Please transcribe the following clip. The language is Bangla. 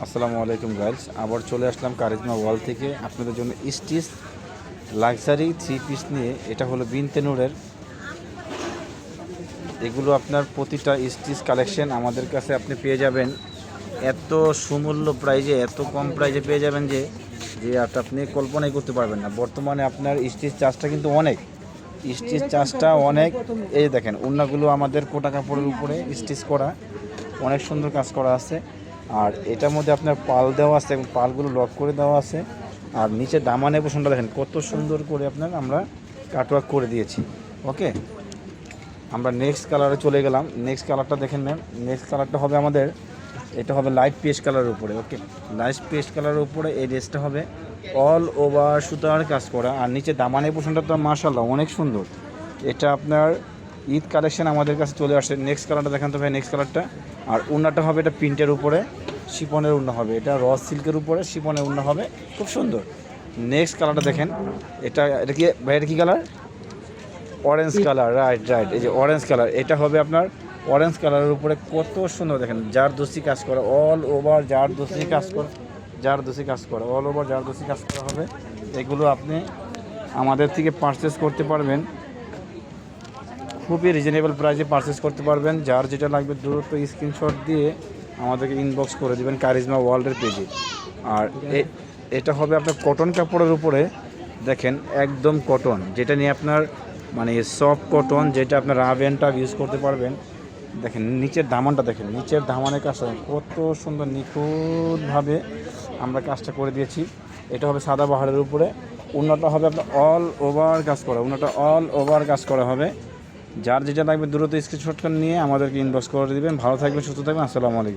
আসসালামু আলাইকুম গার্লস আবার চলে আসলাম কারিজমা ওয়াল থেকে। আপনাদের জন্য স্টিচ লাক্সারি থ্রি পিস নিয়ে। এটা হলো বিনতেনুরের। এগুলো আপনার প্রতিটা স্টিচ কালেকশন আমাদের কাছে আপনি পেয়ে যাবেন। এত সুমূল্য প্রাইজে, এত কম প্রাইজে পেয়ে যাবেন যে যে আপ- আপনি কল্পনাই করতে পারবেন না। বর্তমানে আপনার স্টিচ চার্জটা কিন্তু অনেক। স্টিচ চার্জটা অনেক। এই দেখেন, উন্নাগুলো আমাদের কোটা কাপড়ের উপরে স্টিচ করা। অনেক সুন্দর কাজ করা আছে। আর এটার মধ্যে আপনার পাল দেওয়া আছে এবং পালগুলো লক করে দেওয়া আছে। আর নিচে দামানে পোষণটা দেখেন, কত সুন্দর করে আপনার আমরা কাটওয়ার্ক করে দিয়েছি। ওকে আমরা নেক্সট কালারে চলে গেলাম। নেক্সট কালারটা দেখেন ম্যাম নেক্সট কালারটা হবে আমাদের, এটা হবে লাইট পেস্ট কালারের উপরে ওকে লাইট পেস্ট কালারের উপরে এই ড্রেসটা হবে অল ওভার সুতার কাজ করা। আর নিচে দামানের পোষণটা তো মার্শাল্লাহ অনেক সুন্দর। এটা আপনার ঈদ কালেকশন আমাদের কাছে চলে আসে। নেক্সট কালারটা দেখান তো ভাই নেক্সট কালারটা আর উন্নাটা হবে এটা প্রিন্টের উপরে শিপনের উন্না হবে। এটা র সিল্কের উপরে শিপনের উন্না হবে। খুব সুন্দর। নেক্সট কালারটা দেখেন, এটা এটা কি, ভাই, এটা কি colour orange colour right right এই যে অরেঞ্জ কালার এটা হবে আপনার অরেঞ্জ কালারের উপরে কত সুন্দর দেখেন যার দোষী কাজ করা অল ওভার যার দোষী কাজ করে যার দোষী কাজ করা অল ওভার যার দোষী কাজ করা হবে। এগুলো আপনি আমাদের থেকে পারচেস করতে পারবেন। খুবই রিজনেবল প্রাইসে পারচেস করতে পারবেন। যার যেটা লাগবে দ্রুত স্ক্রিনশট দিয়ে আমাদেরকে ইনবক্স করে দেবেন কারিজমা ওয়ার্ল্ডের পেজে আর এটা হবে আপনার কটন কাপড়ের উপরে। দেখেন, একদম কটন যেটা নিয়ে আপনার মানে সফট কটন যেটা আপনার রাভ অ্যান্ড ইউজ করতে পারবেন। দেখেন, নিচের দামানটা দেখেন, নিচের দামানের কাজটা কত সুন্দর নিখুঁতভাবে আমরা কাজটা করে দিয়েছি। এটা হবে সাদা পাহাড়ের উপরে। উন্নটা হবে আপনার অল ওভার কাজ করা উন্নটা অল ওভার কাজ করা হবে। যার যেটা লাগবে দ্রুত স্ক্রিনশট নিয়ে আমাদেরকে ইনবক্স করে দেবেন। ভালো থাকবেন, সুস্থ থাকবেন, আসসালামু আলাইকুম।